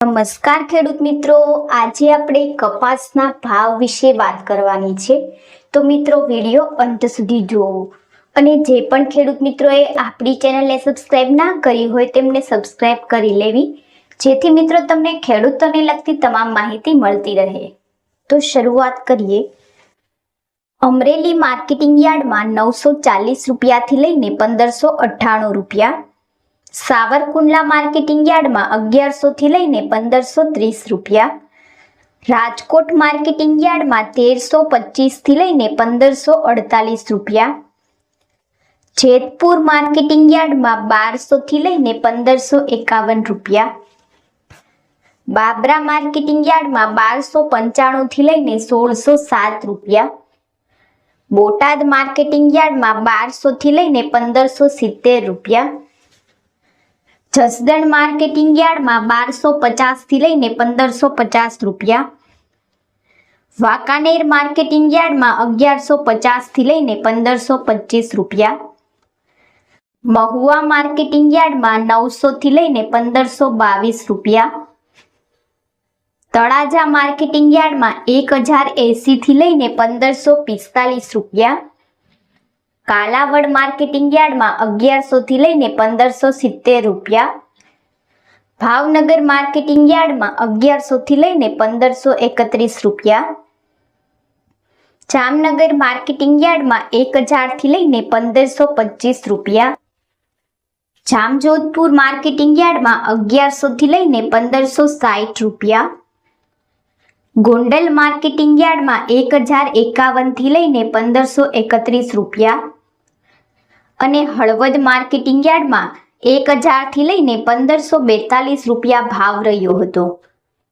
નમસ્કાર ખેડૂત મિત્રો. આજે આપણે કપાસના ભાવ વિશે વાત કરવાની છે. તો મિત્રો, વીડિયો અંત સુધી જુઓ. અને જે પણ ખેડૂત મિત્રોએ આપણી ચેનલને સબસ્ક્રાઈબ ના કરી હોય તેમને સબસ્ક્રાઈબ કરી લેવી. જેથી મિત્રો તમને ખેડૂતોને લગતી તમામ માહિતી મળતી રહે. તો શરૂઆત કરીએ. અમરેલી માર્કેટિંગ યાર્ડમાં નવસો ચાલીસ રૂપિયાથી લઈને પંદરસો અઠ્ઠાણું રૂપિયા સાવરકુંડલા માર્કેટિંગ યાર્ડમાં અગિયારસોથી લઈને પંદરસો ત્રીસ રૂપિયા. રાજકોટ માર્કેટિંગ યાર્ડમાં તેરસો પચીસથી લઈને પંદરસો અડતાલીસ રૂપિયા. જેતપુર માર્કેટિંગ યાર્ડમાં બારસોથી લઈને પંદરસો એકાવન રૂપિયા. બાબરા માર્કેટિંગ યાર્ડમાં બારસો પંચાણુંથી લઈને સોળસો સાત રૂપિયા. બોટાદ માર્કેટિંગ યાર્ડમાં બારસોથી લઈને પંદરસો સિત્તેર રૂપિયા. જસદણ માર્કેટિંગ યાર્ડમાં બારસો પચાસથી લઈને પંદરસો પચાસ રૂપિયા. વાંકાનેર માર્કેટિંગ યાર્ડમાં અગિયારસો પચાસથી લઈને પંદરસો પચીસ રૂપિયા. મહુવા માર્કેટિંગ યાર્ડમાં નવસોથી લઈને પંદરસો બાવીસ રૂપિયા. તળાજા માર્કેટિંગ યાર્ડમાં એક હજાર એંસીથી લઈને પંદરસો પિસ્તાલીસ રૂપિયા. કાલાવડ માર્કેટિંગ યાર્ડમાં અગિયારસોથી લઈને પંદરસો સિત્તેર રૂપિયા. ભાવનગર માર્કેટિંગ યાર્ડમાં અગિયારસોથી લઈને પંદરસો એકત્રીસ રૂપિયા. જામનગર માર્કેટિંગ યાર્ડમાં એક હજારથી લઈને પંદરસો પચીસ રૂપિયા. જામજોધપુર માર્કેટિંગ યાર્ડમાં અગિયારસોથી લઈને પંદરસો સાઠ રૂપિયા. ગોંડલ માર્કેટિંગ યાર્ડમાં એક હજાર એકાવનથી લઈને પંદરસો એકત્રીસ રૂપિયા અને હળવદ માર્કેટિંગ યાર્ડમાં એક હજારથી લઈને પંદરસો બેતાલીસ રૂપિયા ભાવ રહ્યો હતો.